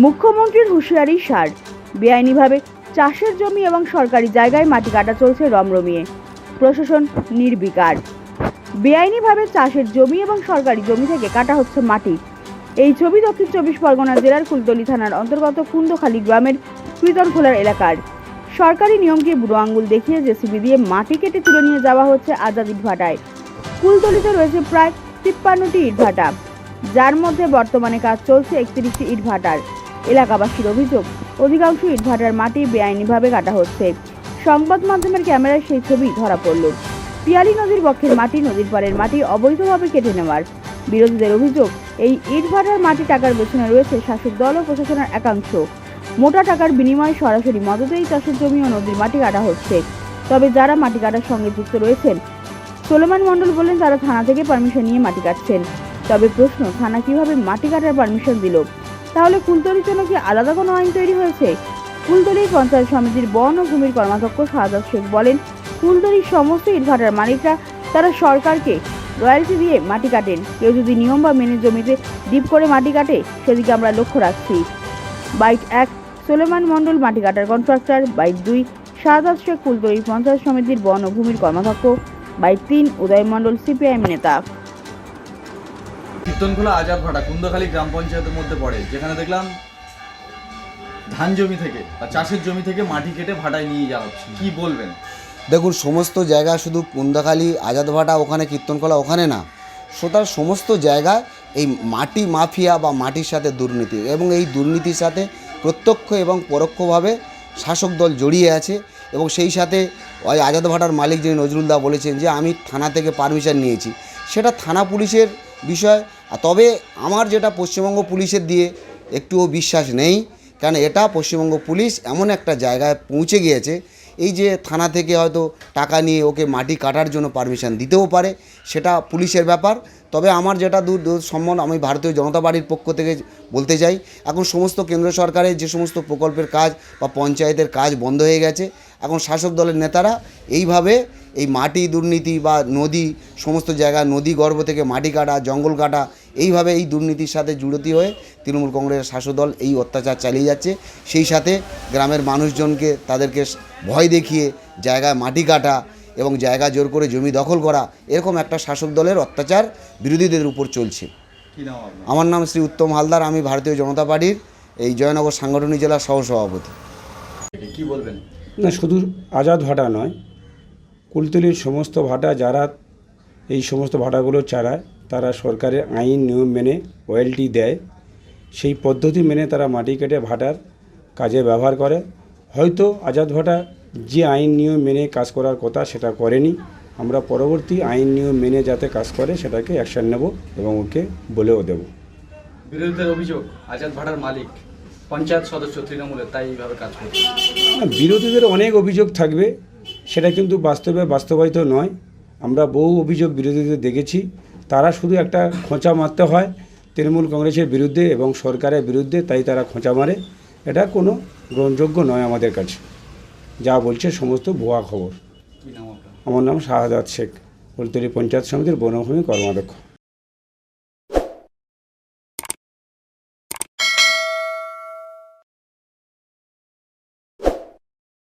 মুখ্যমন্ত্রীর হুঁশিয়ারি সার। বেআইনিভাবে চাষের জমি এবং সরকারি জায়গায় মাটি কাটা চলছে রমরমিয়ে। প্রশাসন নির্বিকার। বেআইনিভাবে চাষের জমি এবং সরকারি জমি থেকে কাটা হচ্ছে মাটি। এই ছবি দক্ষিণ চব্বিশ পরগনা জেলার কুলতলি থানার অন্তর্গত কুন্দখালী গ্রামের কীর্তনখোলার এলাকার। সরকারি নিয়মকে বুড়ো আঙ্গুল দেখিয়ে জেসিবি দিয়ে মাটি কেটে তুলে নিয়ে যাওয়া হচ্ছে আজাদ ইটভাটায়। কুলতলিতে রয়েছে প্রায় তিপ্পান্নটি ইটভাটা। যার মধ্যে বর্তমানে কাজ চলছে একত্রিশটি ইটভাটার। এলাকাবাসীর অভিযোগ, অধিকাংশ ইটভাটার মাটি বেআইনিভাবে কাটা হচ্ছে। সংবাদ মাধ্যমের ক্যামেরায় সেই ছবি ধরা পড়ল। পিয়ালি নদীর বক্ষের মাটি নদীর পাড়ের মাটি অবৈধভাবে কেটে নেওয়ার। বিরোধীদের অভিযোগ, এই ইটভাটার মাটি টাকার পেছনে রয়েছে শাসক দল ও প্রশাসনের একাংশ। মোটা টাকার বিনিময়ে সরাসরি মদতেই চাষের জমি ও নদীর মাটি কাটা হচ্ছে। তবে যারা মাটি কাটার সঙ্গে যুক্ত রয়েছেন সোলেমান মণ্ডল বলেন তারা থানা থেকে পারমিশন নিয়ে মাটি কাটছেন। তবে প্রশ্ন, থানা কীভাবে মাটি কাটার পারমিশন দিল? তাহলে কুলতলির জন্য কি আলাদা কোনো আইন তৈরি হয়েছে? কুলতলি পঞ্চায়েত সমিতির বন ও ভূমির কর্মাধ্যক্ষ শাহাদাত শেখ বলেন কুলতলির সমস্ত ইটভাটার মালিকরা তারা সরকারকে রয়্যালটি দিয়ে মাটি কাটেন। কেউ যদি নিয়ম বা মেনে জমিতে ডিপ করে মাটি কাটে, সেদিকে আমরা লক্ষ্য রাখছি। বাইট এক, সোলেমান মণ্ডল মাটি কাটার কন্ট্রাক্টর। বাইট দুই শাহাদাত শেখ কুলতলি পঞ্চায়েত সমিতির বন ও ভূমির কর্মাধ্যক্ষ। বাইট তিন, উদয় মণ্ডল সিপিআইএম নেতা। কীর্তনখোলা আজাদ ভাটা কুন্দখালী গ্রাম পঞ্চায়েতের মধ্যে পড়ে, যেখানে দেখলাম ধান জমি থেকে বা চাষের জমি থেকে মাটি কেটে ভাটায় নিয়ে যাওয়া হচ্ছে। কি বলবেন? দেখুন, সমস্ত জায়গা শুধু কুন্দাখালী আজাদভাটা ওখানে কীর্তনকলা ওখানে না সুতরাং সমস্ত জায়গায় এই মাটি মাফিয়া বা মাটির সাথে দুর্নীতি এবং এই দুর্নীতির সাথে প্রত্যক্ষ এবং পরোক্ষভাবে শাসক দল জড়িয়ে আছে এবং সেই সাথে ওই আজাদভাটার মালিক যিনি নজরুলদা বলেছেন যে, আমি থানা থেকে পারমিশন নিয়েছি। সেটা থানা পুলিশের বিষয়। তবে আমার যেটা পশ্চিমবঙ্গ পুলিশের দিয়ে একটুও বিশ্বাস নেই কারণ এটা পশ্চিমবঙ্গ পুলিশ এমন একটা জায়গায় পৌঁছে গিয়েছে, এই যে থানা থেকে হয়তো টাকা নিয়ে ওকে মাটি কাটার জন্য পারমিশন দিতেও পারে, সেটা পুলিশের ব্যাপার। তবে আমার যেটা দূর দূর সম্বন্ধ আমি ভারতীয় জনতা পার্টির পক্ষ থেকে বলতে চাই, এখন সমস্ত কেন্দ্র সরকারের যে সমস্ত প্রকল্পের কাজ বা পঞ্চায়েতের কাজ বন্ধ হয়ে গেছে, এখন শাসক দলের নেতারা এইভাবে এই মাটি দুর্নীতি বা নদী সমস্ত জায়গা নদী গর্ভ থেকে মাটি কাটা জঙ্গল কাটা এইভাবে এই দুর্নীতির সাথে জুড়তি হয়ে তৃণমূল কংগ্রেসের শাসক দল এই অত্যাচার চালিয়ে যাচ্ছে। সেই সাথে গ্রামের মানুষজনকে তাদেরকে ভয় দেখিয়ে জায়গায় মাটি কাটা এবং জায়গা জোর করে জমি দখল করা এরকম একটা শাসক দলের অত্যাচার বিরোধীদের উপর চলছে। কি নাম আপনার? আমার নাম শ্রী উত্তম হালদার আমি ভারতীয় জনতা পার্টির এই জয়নগর সাংগঠনিক জেলার সহসভাপতি। কি বলবেন? না শুধু আজাদ ভাটা নয় কুলতলির সমস্ত ভাটা যারা এই সমস্ত ভাটাগুলো চালায় তারা সরকারের আইন নিয়ম মেনে ওয়েলটি দেয়। সেই পদ্ধতি মেনে তারা মাটি কেটে ভাটার কাজে ব্যবহার করে। হয়তো আজাদ ভাটা যে আইন নিয়ম মেনে কাজ করার কথা সেটা করেনি আমরা পরবর্তী আইন নিয়ম মেনে যাতে কাজ করে সেটাকে অ্যাকশন নেব এবং ওকে বলেও দেবো। বিরোধীদের অভিযোগ আজাদ ভাটার মালিক পঞ্চায়েত সদস্য তৃণমূলের তাই এইভাবে কাজ করছে। বিরোধীদের অনেক অভিযোগ থাকবে। সেটা কিন্তু বাস্তবে বাস্তবায়িত নয়। আমরা বহু অভিযোগ বিরোধীদের দেখেছি। তারা শুধু একটা খোঁচা মারতে হয় তৃণমূল কংগ্রেসের বিরুদ্ধে এবং সরকারের বিরুদ্ধে তাই তারা খোঁচা মারে। এটা কোনো গ্রহণযোগ্য নয় আমাদের কাছে। যা বলছে সমস্ত ভুয়া খবর। আমার নাম শাহাদাত শেখ ফুলতলি পঞ্চায়েত সমিতির বনভূমি কর্মাধ্যক্ষ।